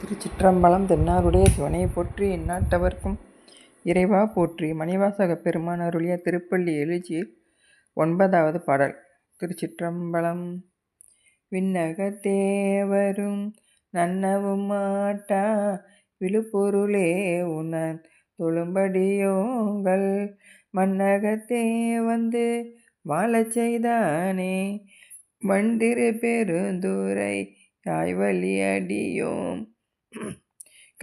திருச்சிற்றம்பலம் தென்னாருடைய சிவனை போற்றி எந்நாட்டவர்க்கும் இறைவா போற்றி. மணிவாசக பெருமான் அருளிய திருப்பள்ளி எழுச்சி ஒன்பதாவது பாடல். திருச்சிற்றம்பலம் விண்ணகத்தேவரும் நன்னவும் மாட்டா விழுப்பொருளே உணர் தொழும்படியோங்கள் மன்னகத்தே வந்து வாழச் செய்தானே. வண்டிரு பெருந்துரை யாய்வழி அடியோம்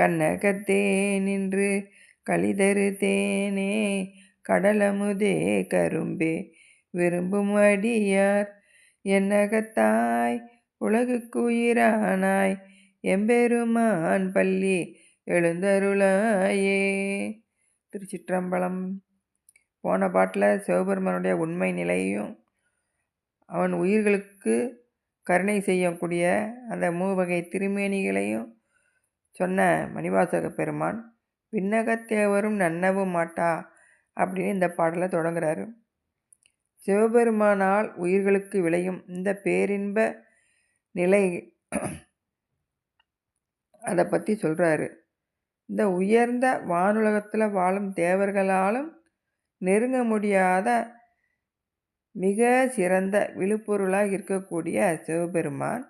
கண்ணகத்தே நின்று கலிதரு தேனே கடலமுதே கரும்பே. விரும்பும் அடியார் என்னகத்தாய் உலகுக்குயிரானாய் எம்பெருமான் பள்ளி எழுந்தருளாயே. திருச்சிற்றம்பலம். போன பாட்டில் சிவபெருமானுடைய உண்மை நிலையும் அவன் உயிர்களுக்கு கருணை செய்யக்கூடிய அந்த மூவகை திருமேனிகளையும் சொன்ன மணிவாசக பெருமான் விண்ணகத்தேவரும் நன்னவும் மாட்டா அப்படின்னு இந்த பாடலை தொடங்குறாரு. சிவபெருமானால் உயிர்களுக்கு விளையும் இந்த பேரின்ப நிலை அதை பற்றி சொல்கிறாரு இந்த உயர்ந்த வானுலகத்தில் வாழும் தேவர்களாலும் நெருங்க முடியாத மிக சிறந்த விழுப்பொருளாக இருக்கக்கூடிய சிவபெருமான்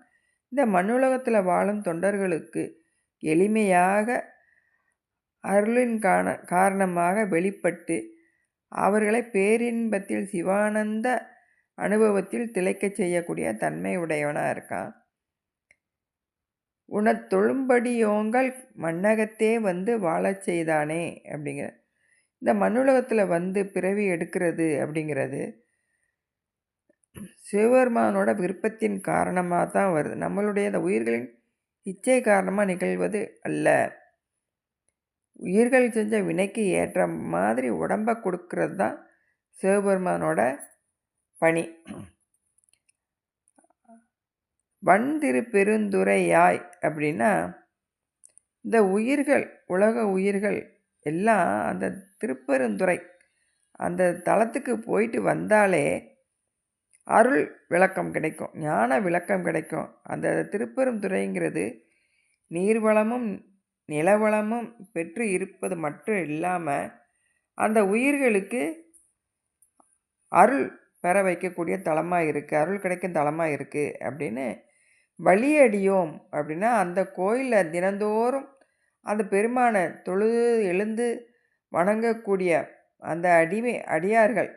இந்த மண்ணுலகத்தில் வாழும் தொண்டர்களுக்கு எளிமையாக அருளின் காண காரணமாக வெளிப்பட்டு அவர்களை பேரின்பத்தில் சிவானந்த அனுபவத்தில் திளைக்கச் செய்யக்கூடிய தன்மை உடையவனாக இருக்கான். உனத்தொழும்படியோங்கள் மண்ணகத்தே வந்து வாழச் செய்தானே அப்படிங்கிற இந்த மண்ணுலகத்தில் வந்து பிறவி எடுக்கிறது அப்படிங்கிறது சிவபெருமானோட விருப்பத்தின் காரணமாக தான் வருது. நம்மளுடைய அந்த உயிர்களின் இச்சை காரணமாக நிகழ்வது அல்ல. உயிர்கள் செஞ்ச வினைக்கு ஏற்ற மாதிரி உடம்பை கொடுக்கறது தான் சிவபெருமானோட பணி. வன் திரு பெருந்துரையாய் அப்படின்னா இந்த உயிர்கள் உலக உயிர்கள் எல்லாம் அந்த திருப்பெருந்துறை அந்த தளத்துக்கு போயிட்டு வந்தாலே அருள் விளக்கம் கிடைக்கும் ஞான விளக்கம் கிடைக்கும். அந்த திருப்பெருந்துறைங்கிறது நீர்வளமும் நிலவளமும் பெற்று இருப்பது மட்டும் இல்லாமல் அந்த உயிர்களுக்கு அருள் பெற வைக்கக்கூடிய தளமாக இருக்குது அருள் கிடைக்கும் தலமாக இருக்குது அப்படின்னு வழியடியோம் அப்படின்னா அந்த கோயிலில் தினந்தோறும் அந்த பெருமானை தொழுது எழுந்து வணங்கக்கூடிய அந்த அடிமை அடியார்கள்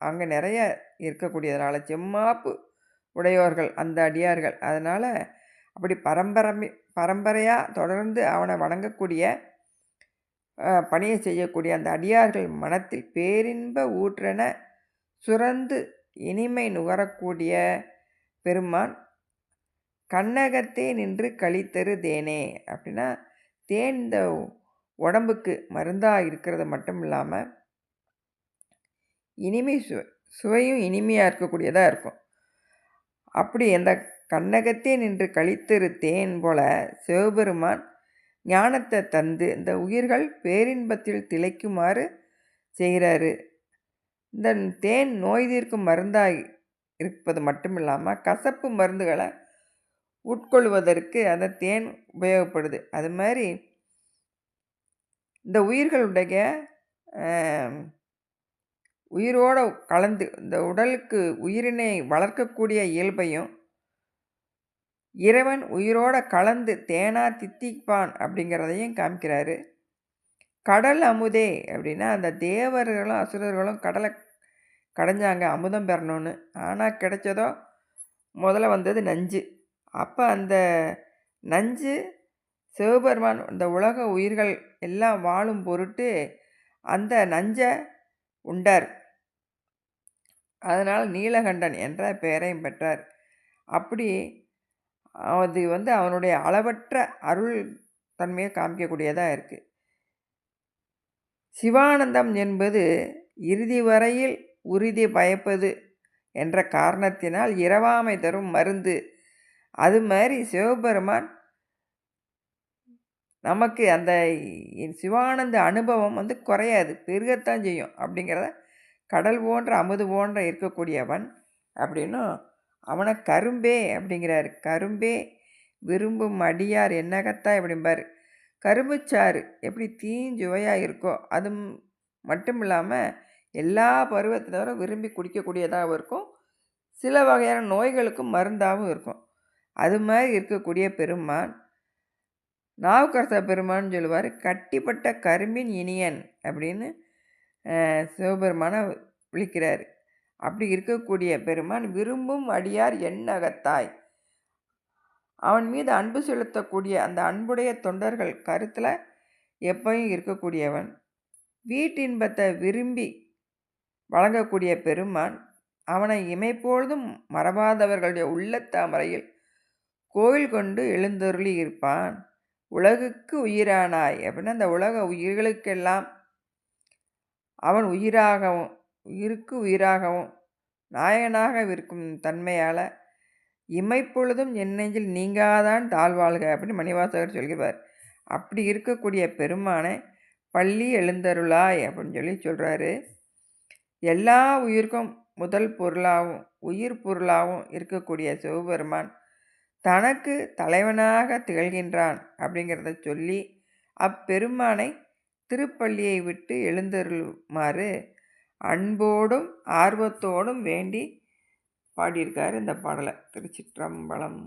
அங்கே நிறைய இருக்கக்கூடியதுனால செம்மாப்பு உடையோர்கள் அந்த அடியார்கள். அதனால் அப்படி பரம்பரை பரம்பரையாக தொடர்ந்து அவனை வணங்கக்கூடிய பணியை செய்யக்கூடிய அந்த அடியார்கள் மனத்தில் பேரின்ப ஊற்றென சுரந்து இனிமை நுகரக்கூடிய பெருமான் கண்ணகத்தே நின்று கழித்தரு தேனே அப்படின்னா தேன் இந்த உடம்புக்கு மருந்தாக இருக்கிறது மட்டும் இல்லாமல் இனிமை சுவை சுவையும் இனிமையாக இருக்கக்கூடியதாக இருக்கும். அப்படி அந்த கண்ணகத்தே நின்று கழித்திரு தேன் போல சிவபெருமான் ஞானத்தை தந்து இந்த உயிர்கள் பேரின்பத்தில் திளைக்குமாறு செய்கிறாரு. இந்த தேன் நோய் தீர்க்கும் மருந்தாக இருப்பது மட்டும் இல்லாமல் கசப்பு மருந்துகளை உட்கொள்வதற்கு அந்த தேன் உபயோகப்படுது. அது மாதிரி இந்த உயிர்களுடைய உயிரோடு கலந்து இந்த உடலுக்கு உயிரினை வளர்க்கக்கூடிய இயல்பையும் இறைவன் உயிரோட கலந்து தேனா தித்திப்பான் அப்படிங்கிறதையும் காமிக்கிறாரு. கடல் அமுதே அப்படின்னா அந்த தேவர்களும் அசுரர்களும் கடலை கடைஞ்சாங்க அமுதம் பெறணும்னு. ஆனால் கிடைச்சதோ முதல்ல வந்தது நஞ்சு. அப்போ அந்த நஞ்சு சிவபெருமான் இந்த உலக உயிர்கள் எல்லாம் வாழும் பொருட்டு அந்த நஞ்சை உண்டார். அதனால் நீலகண்டன் என்ற பெயரையும் பெற்றார். அப்படி அது வந்து அவனுடைய அளவற்ற அருள் தன்மையை காமிக்கக்கூடியதாக இருக்குது சிவானந்தம் என்பது இறுதி வரையில் உறுதி பயப்பது என்ற காரணத்தினால் இரவாமை தரும் மருந்து. அது மாதிரி சிவபெருமான் நமக்கு அந்த சிவானந்த அனுபவம் வந்து குறையாது பெருகத்தான் செய்யும் அப்படிங்கிறத கடல் போன்ற அமுது போன்ற இருக்கக்கூடியவன் அப்படின்னும் அவனை கரும்பே அப்படிங்கிறாரு. கரும்பே விரும்பும் அடியார் என்னகத்தா எப்படிம்பார் கரும்புச்சாறு எப்படி தீஞ்சுவையாக இருக்கோ அது மட்டும் இல்லாமல் எல்லா பருவத்தினரும் விரும்பி குடிக்கக்கூடியதாகவும் இருக்கும். சில வகையான நோய்களுக்கும் மருந்தாகவும் இருக்கும். அது மாதிரி இருக்கக்கூடிய பெருமான் நாவுக்கரச பெருமான்னு சொல்லுவார் கட்டிப்பட்ட கரும்பின் இனியன் அப்படின்னு சிவபெருமானை விழிக்கிறார். அப்படி இருக்கக்கூடிய பெருமான் விரும்பும் அடியார் எண்ணகத்தாய். அவன் மீது அன்பு செலுத்தக்கூடிய அந்த அன்புடைய தொண்டர்கள் கருத்தில் எப்பவும் இருக்கக்கூடியவன். வீட்டின்பத்தை விரும்பி வழங்கக்கூடிய பெருமான் அவனை இமைப்பொழுதும் மறவாதவர்களுடைய உள்ளத்தாமரையில் கோயில் கொண்டு எழுந்தருளி இருப்பான். உலகுக்கு உயிரானாய் அப்படின்னா அந்த உலக உயிர்களுக்கெல்லாம் அவன் உயிராகவும் உயிருக்கு உயிராகவும் நாயகனாக இருக்கும் தன்மையால் இமைப்பொழுதும் என் நெஞ்சில் நீங்காதான் தாழ்வாழ்க அப்படின்னு மணிவாசகர் சொல்கிறார். அப்படி இருக்கக்கூடிய பெருமானை பள்ளி எழுந்தருளாய் அப்படின்னு சொல்லி சொல்கிறாரு எல்லா உயிருக்கும் முதல் பொருளாகவும் உயிர் பொருளாகவும் இருக்கக்கூடிய சிவபெருமான் தனக்கு தலைவனாக திகழ்கின்றான் அப்படிங்கிறத சொல்லி அப்பெருமானை திருப்பள்ளியை விட்டு எழுந்தருளுமாறு அன்போடும் ஆர்வத்தோடும் வேண்டி பாடியிருக்கார் இந்த பாடலை. திருச்சிற்றம்பலம்.